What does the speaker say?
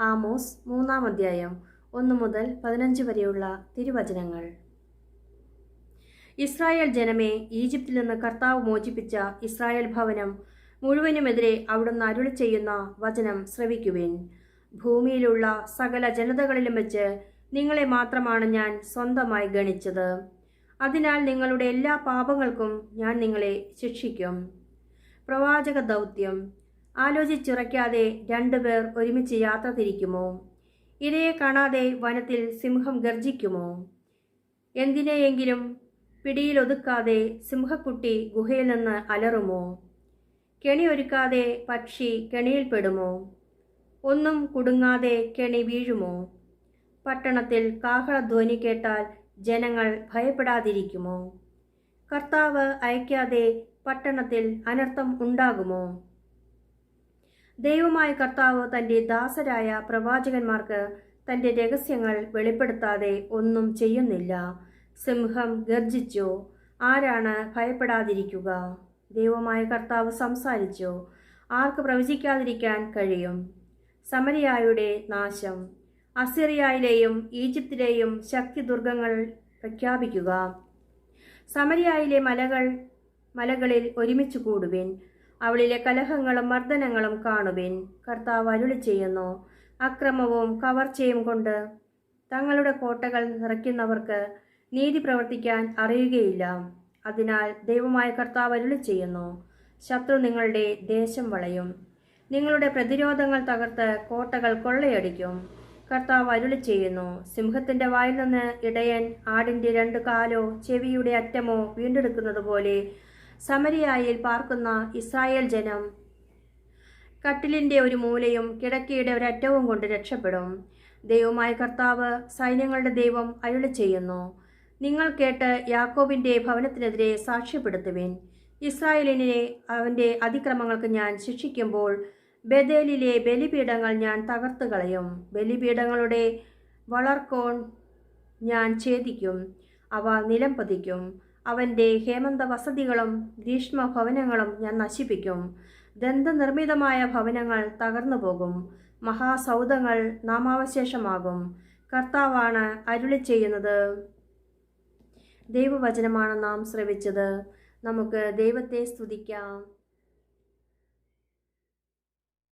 Amos മൂന്നാം അധ്യായം ഒന്ന് മുതൽ പതിനഞ്ച് വരെയുള്ള തിരുവചനങ്ങൾ. ഇസ്രായേൽ ജനമേ ഈജിപ്തിൽ നിന്ന് കർത്താവ് മോചിപ്പിച്ച ഇസ്രായേൽ ഭവനം മുഴുവനുമെതിരെ അവിടുന്ന് അരുളി ചെയ്യുന്ന വചനം ശ്രവിക്കുവിൻ. ഭൂമിയിലുള്ള സകല ജനതകളിലും വെച്ച് നിങ്ങളെ മാത്രമാണ് ഞാൻ സ്വന്തമായി ഗണിച്ചത്. അതിനാൽ നിങ്ങളുടെ എല്ലാ പാപങ്ങൾക്കും ഞാൻ നിങ്ങളെ ശിക്ഷിക്കും. പ്രവാചക ദൗത്യം ആലോചിച്ചുറയ്ക്കാതെ രണ്ടുപേർ ഒരുമിച്ച് യാത്ര തിരിക്കുമോ? ഇരയെ കാണാതെ വനത്തിൽ സിംഹം ഗർജിക്കുമോ? എന്തിനെയെങ്കിലും പിടിയിലൊതുക്കാതെ സിംഹക്കുട്ടി ഗുഹയിൽ നിന്ന് അലറുമോ? കെണി ഒരുക്കാതെ പക്ഷി കെണിയിൽപ്പെടുമോ ഒന്നും കുടുങ്ങാതെ കെണി വീഴുമോ? പട്ടണത്തിൽ കാഹളധ്വനി കേട്ടാൽ ജനങ്ങൾ ഭയപ്പെടാതിരിക്കുമോ? കർത്താവ് അയക്കാതെ പട്ടണത്തിൽ അനർത്ഥം ഉണ്ടാകുമോ? ദൈവമായ കർത്താവ് തന്റെ ദാസരായ പ്രവാചകന്മാർക്ക് തന്റെ രഹസ്യങ്ങൾ വെളിപ്പെടുത്താതെ ഒന്നും ചെയ്യുന്നില്ല. സിംഹം ഗർജിച്ചു ആരാണ് ഭയപ്പെടാതിരിക്കുക? ദൈവമായ കർത്താവ് സംസാരിച്ചു. ആർക്ക് പ്രവചിക്കാതിരിക്കാൻ കഴിയും? സമരിയായുടെ നാശം. അസിറിയയിലെയും ഈജിപ്തിലെയും ശക്തി ദുർഗങ്ങൾ പ്രഖ്യാപിക്കുക. സമരിയായിലെ മലകൾ മലകളിൽ ഒരുമിച്ച് കൂടുവിൻ. അവളിലെ കലഹങ്ങളും മർദ്ദനങ്ങളും കാണുവിൻ. കർത്താവ് അരുളി ചെയ്യുന്നു. അക്രമവും കവർച്ചയും കൊണ്ട് തങ്ങളുടെ കോട്ടകൾ നിറയ്ക്കുന്നവർക്ക് നീതി പ്രവർത്തിക്കാൻ അറിയുകയില്ല. അതിനാൽ ദൈവമായ കർത്താവ് അരുളി ചെയ്യുന്നു. ശത്രു നിങ്ങളുടെ ദേശം വളയും. നിങ്ങളുടെ പ്രതിരോധങ്ങൾ തകർത്ത് കോട്ടകൾ കൊള്ളയടിക്കും. കർത്താവ് അരുളി ചെയ്യുന്നു. സിംഹത്തിന്റെ വായിൽ നിന്ന് ഇടയൻ ആടിന്റെ രണ്ട് കാലോ ചെവിയുടെ അറ്റമോ വീണ്ടെടുക്കുന്നത് പോലെ സമരിയായിൽ പാർക്കുന്ന ഇസ്രായേൽ ജനം. കട്ടിലിന്റെ ഒരു മൂലയും കിടക്കയുടെ ഒരറ്റവും കൊണ്ട് രക്ഷപ്പെടും. ദൈവമായ കർത്താവ് സൈന്യങ്ങളുടെ ദൈവം അരുളി ചെയ്യുന്നു. നിങ്ങൾ കേട്ട് യാക്കോബിന്റെ ഭവനത്തിനെതിരെ സാക്ഷ്യപ്പെടുത്തുവിൻ. ഇസ്രായേലിനെ അവന്റെ അതിക്രമങ്ങൾക്ക് ഞാൻ ശിക്ഷിക്കുമ്പോൾ ബദേലിലെ ബലിപീഠങ്ങൾ ഞാൻ തകർത്തു കളയും. ബലിപീഠങ്ങളുടെ വളർക്കോൺ ഞാൻ ഛേദിക്കും. അവ നിലം പതിക്കും. അവന്റെ ഹേമന്ത വസതികളും ഗ്രീഷ്മ ഭവനങ്ങളും ഞാൻ നശിപ്പിക്കും. ദന്തനിർമ്മിതമായ ഭവനങ്ങൾ തകർന്നു പോകും മഹാസൗധങ്ങൾ നാമാവശേഷമാകും. കർത്താവാണ് അരുളി ചെയ്യുന്നത്. ദൈവവചനമാണ് നാം ശ്രവിച്ചത്. നമുക്ക് ദൈവത്തെ സ്തുതിക്കാം.